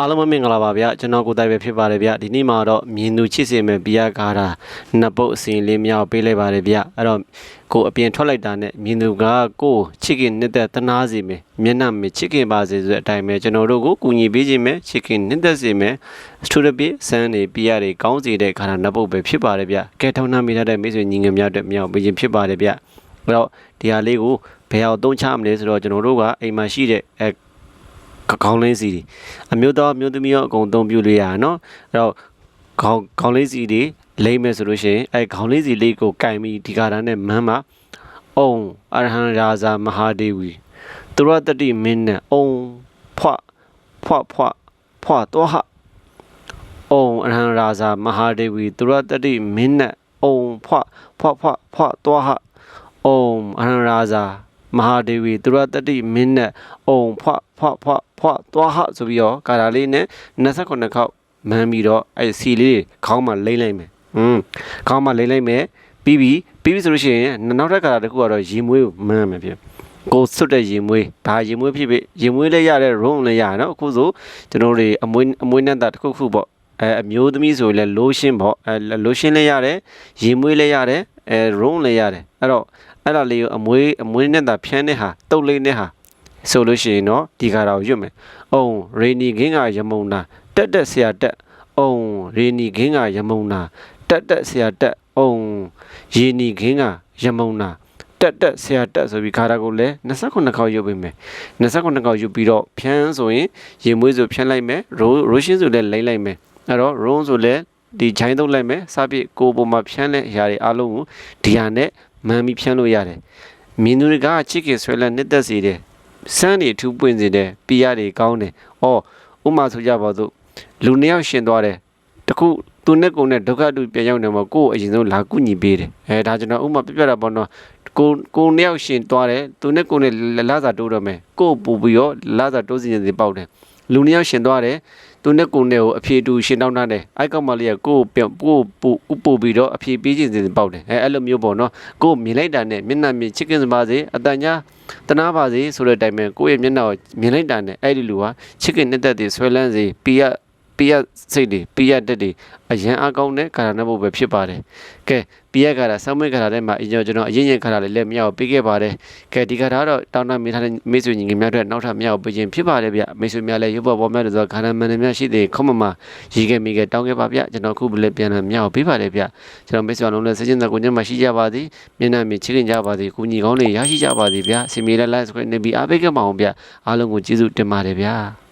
အားလုံးပဲမင်္ဂလာပါဗျကျွန်တော်ကိုတိုင်ပဲဖြစ်ပါတယ်ဗျဒီနေ့မှာတော့မြင်သူချစ်စေမယ်ဘီယာကားတာနှစ်ပုတ်အစီလေးမြောက်ပေးလိုက်ပါတယ်ဗျအဲ့တော့ကိုအပြင်ထွက်လိုက်တာနဲ့မြင်သူကကိုချစ်ခင်နှစ်သက်တနာစီမယ်မျက်နှာမချစ်ခင်ပါစေဆိုတဲ့အတိုင်းပဲကျွန်တော်တို့ကိုကူညီပေးခြင်းမယ်ချစ်ခင်နှစ်သက်စေမယ်စထူဒပစ်ဆန်းနေဘီယာတွေကောင်းစေတဲ့ကားတာနှစ်ပုတ်ပဲဖြစ်ပါတယ်ဗျကဲထောင်းနှမ်းမိထားတဲ့မိတ်ဆွေညီငယ်များအတွက်မြောက်ပေးခြင်းဖြစ်ပါတယ်ဗျအဲ့တော့ဒီဟာလေးကိုဘယ်အောင်သုံးချမလဲဆိုတော့ကျွန်တော်တို့ကအိမ်မှာရှိတဲ့အဲက ခေါင်းလေးစီတွေအမျိုးသားမျိုးသမီးရောအကုန်အသုံးပြုလို့ရတယ်နော်အဲ့တော့ခေါင်းခေါင်းလေးစီတွေလိမ့်မယ်ဆိုလို့ရှိရင်အဲခေါင်းလေးစီလေးကိုကင်ပြီးဒီကာတာနဲ့မန်းမှာအုံအရဟံရာဇာမဟာဒေဝီသူရတတိမင်းနဲ့အုံဖွဖွဖွဖွတော့ဟအုံအရဟံရာဇာမဟာဒေဝီသူရတတိမင်းနဲ့အုံဖွဖွဖွဖွတော့ဟအုံအရဟံရာဇာ မဟာဒေဝီသူရတတိမင်းနဲ့အုံဖွဖွဖွဖွသွားဟဆိုပြီးတော့ကာတာလေးနဲ့29ခေါက်မန်းပြီးတော့အဲစီလေးခေါင်းမှာလိမ့်လိုက်မယ်။อืมခေါင်းမှာလိမ့်လိုက်မယ်ပြီးပြီပြီးပြီဆိုလို့ရှိရင်နောက်ထပ်ကာတာတစ်ခုကတော့ရေမွေးကိုမန်းမယ်ဖြစ်။ကိုစွတ်တဲ့ရေမွေးဒါရေမွေးဖြစ်ဖြစ်ရေမွေးလည်းရတယ်ရုံးလည်းရတယ်နော်အခုဆိုကျွန်တော်တို့အမွေးအမွေးနဲ့တာတစ်ခုခုပေါ့အဲအမျိုးသမီးဆိုရင်လည်းလိုရှင်းပေါ့အဲလိုရှင်းလည်းရတယ်ရေမွေးလည်းရတယ်အဲရုံးလည်းရတယ်အဲ့တော့ အဲ့ဒါလေးကိုအမွေးအမွေးနဲ့တာဖြန်းတဲ့ဟာတုတ်လေးနဲ့ဟာဆိုလို့ရှိရင်တော့ဒီကာတာကိုရွတ်မယ်။အုံရေနီခင်းကရမုံနာတက်တက်ဆရာတက်အုံရေနီခင်းကရမုံနာတက်တက်ဆရာတက်အုံရေနီခင်းကရမုံနာတက်တက်ဆရာတက်ဆိုပြီးခါတာကိုလည်း29ခေါက်ရုပ်ပေးမယ်29ခေါက်ရုပ်ပြီးတော့ဖြန်းဆိုရင်ရေမွေးဆိုဖြန်းလိုက်မယ်ရိုးရိုးရှင်းဆိုလည်းလိမ့်လိုက်မယ်အဲ့တော့ room ဆိုလည်းဒီချိုင်းသုံးလိုက်မယ်စပြည့်ကိုပုံမှာဖြန်းတဲ့အရာတွေအားလုံးကိုဒီဟာနဲ့ မှန်ပြီးဖြန်းလို့ရတယ်မြင်သူတွေကချစ်ခင်ဆွဲလန်းနှစ်သက်စေတယ်စမ်းတွေထူးပွင့်စေတယ်ပီရတွေကောင်းတယ်။အော်ဥမာဆိုကြပါစို့လူနှစ်ယောက်ရှင်သွားတယ်တခုသူနဲ့ကိုယ်နဲ့ဒုက္ခတူပြန်ရောက်နေမှာကိုယ်အရင်ဆုံးလာကုညီပေးတယ်အဲဒါကျွန်တော်ဥမာပြပြတာပေါ့နော်ကိုကိုနှစ်ယောက်ရှင်သွားတယ်သူနဲ့ကိုယ်နဲ့လာစာတိုးတော့မယ်ကိုယ်ပူပြီးတော့လာစာတိုးစီနေပေါက်တယ် လူနှစ်ယောက်ရှင်သွားတယ်သူနဲ့ကိုယ်နဲ့ကိုအဖြေတူရှင်တောင်းတာတယ်အိုက်ကောက်မလေးကကိုယ်ပြန်ကိုယ်ပူပူပြီးတော့အဖြေပေးခြင်းစဉ်ပေါက်တယ်အဲအဲ့လိုမျိုးပေါ့နော်ကိုယ်မြင်လိုက်တာနဲ့မျက်နှာမြင်ချစ်ခင်စပါစေအတန်ညာတနာပါစေဆိုတဲ့အတိုင်းပဲကိုယ့်ရဲ့မျက်နှာကိုမြင်လိုက်တာနဲ့အဲ့ဒီလူဟာချစ်ခင်နှစ်သက်တွေဆွဲလန်းစေပီရ ပီရစိတ်တွေပီရတက်တွေအရန်အကောင်းတဲ့ကာရဏဘုတ်ပဲဖြစ်ပါတယ်ကဲပီရကာရဆောင်းမွေးကာရထဲမှာအရင်ကျွန်တော်အရင်ရင်ကာရလေးလည်းမြောက်ပေးခဲ့ပါတယ်ကဲဒီကာရတော့တောင်းတမိထားတဲ့မိတ်ဆွေညီငယ်များအတွက်နောက်ထပ်မြောက်ပေးခြင်းဖြစ်ပါတယ်ဗျမိတ်ဆွေများလည်းရုပ်ပေါ်ပေါ်များလို့ဆိုကာရမန်တွေများရှိတဲ့ခေါမမှာရီခဲ့မိခဲ့တောင်းခဲ့ပါဗျကျွန်တော်ခုလည်းပြန်လာမြောက်ပေးပါတယ်ဗျကျွန်တော်မိတ်ဆွေအောင်လည်းစကြင်တဲ့ကိုညမှာရှိကြပါသည်မျက်နှာမြင်ချစ်ခင်ကြပါသည်ကိုညီကောင်းလေးရရှိကြပါသည်ဗျစီမီလာလိုက်စခွင့်နေပြီးအားပေးခဲ့ပါအောင်ဗျအားလုံးကိုကျေးဇူးတင်ပါတယ်ဗျ